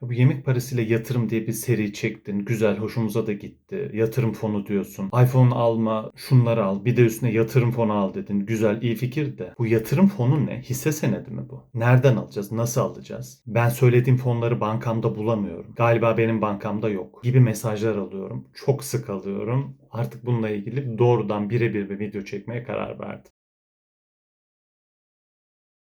Bu yemek parasıyla yatırım diye bir seri çektin. Güzel, hoşumuza da gitti. Yatırım fonu diyorsun. iPhone alma, şunları al. Bir de üstüne yatırım fonu al dedin. Güzel, iyi fikir de. Bu yatırım fonu ne? Hisse senedi mi bu? Nereden alacağız? Nasıl alacağız? Ben söylediğim fonları bankamda bulamıyorum. Galiba benim bankamda yok. Gibi mesajlar alıyorum. Çok sık alıyorum. Artık bununla ilgili doğrudan birebir bir video çekmeye karar verdim.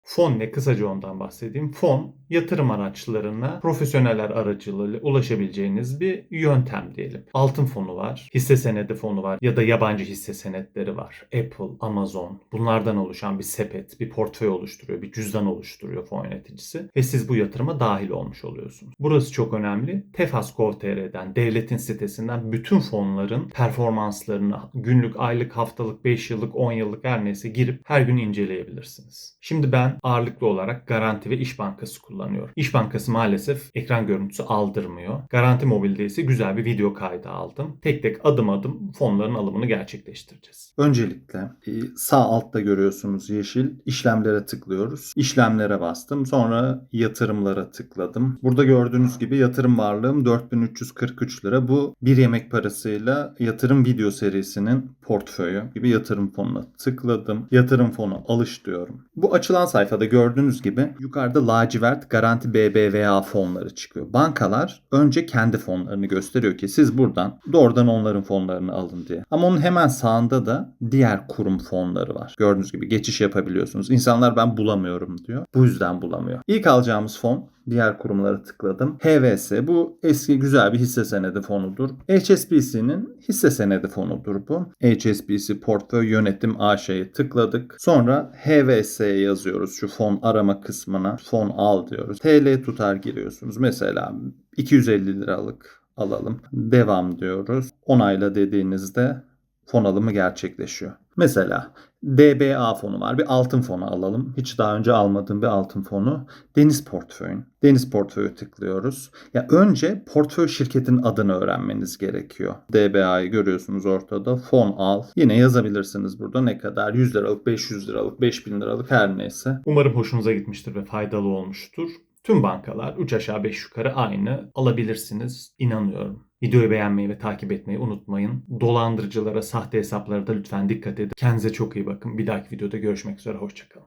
Fon ne? Kısaca ondan bahsedeyim. Fon, yatırım araçlarına profesyoneller aracılığıyla ulaşabileceğiniz bir yöntem diyelim. Altın fonu var, hisse senedi fonu var ya da yabancı hisse senetleri var. Apple, Amazon bunlardan oluşan bir sepet, bir portföy oluşturuyor, bir cüzdan oluşturuyor fon yöneticisi ve siz bu yatırıma dahil olmuş oluyorsunuz. Burası çok önemli. Tefas.gov.tr'den, devletin sitesinden bütün fonların performanslarını günlük, aylık, haftalık, 5 yıllık, 10 yıllık her neyse girip her gün inceleyebilirsiniz. Şimdi ben ağırlıklı olarak Garanti ve İş Bankası kullanıyorum. İş Bankası maalesef ekran görüntüsü aldırmıyor. Garanti Mobil'de ise güzel bir video kaydı aldım. Tek tek adım adım fonların alımını gerçekleştireceğiz. Öncelikle e, sağ altta görüyorsunuz yeşil işlemlere tıklıyoruz. İşlemlere bastım. Sonra yatırımlara tıkladım. Burada gördüğünüz gibi yatırım varlığım 4343 lira. Bu bir yemek parasıyla yatırım video serisinin portföyü gibi yatırım fonuna tıkladım. Yatırım fonu alış diyorum. Bu açılan sayfada gördüğünüz gibi yukarıda lacivert garanti BBVA fonları çıkıyor. Bankalar önce kendi fonlarını gösteriyor ki siz buradan doğrudan onların fonlarını alın diye. Ama onun hemen sağında da diğer kurum fonları var. Gördüğünüz gibi geçiş yapabiliyorsunuz. İnsanlar ben bulamıyorum diyor. Bu yüzden bulamıyor. İlk alacağımız fon diğer kurumlara tıkladım. HVS bu eski güzel bir hisse senedi fonudur. HSBC'nin hisse senedi fonudur bu. HSBC Portföy Yönetim AŞ'ye tıkladık. Sonra HVS yazıyoruz şu fon arama kısmına. Fon al diyoruz. TL tutar giriyorsunuz. Mesela 250 liralık alalım. Devam diyoruz. Onayla dediğinizde fon alımı gerçekleşiyor. Mesela DBA fonu var. Bir altın fonu alalım. Hiç daha önce almadığım bir altın fonu. Deniz portföyün. Deniz portföyü tıklıyoruz. Ya önce portföy şirketin adını öğrenmeniz gerekiyor. DBA'yı görüyorsunuz ortada. Fon al. Yine yazabilirsiniz burada ne kadar? 100 liralık, 500 liralık, 5000 liralık her neyse. Umarım hoşunuza gitmiştir ve faydalı olmuştur. Tüm bankalar 3 aşağı 5 yukarı aynı alabilirsiniz. İnanıyorum. Videoyu beğenmeyi ve takip etmeyi unutmayın. Dolandırıcılara, sahte hesaplara da lütfen dikkat edin. Kendinize çok iyi bakın. Bir dahaki videoda görüşmek üzere. Hoşçakalın.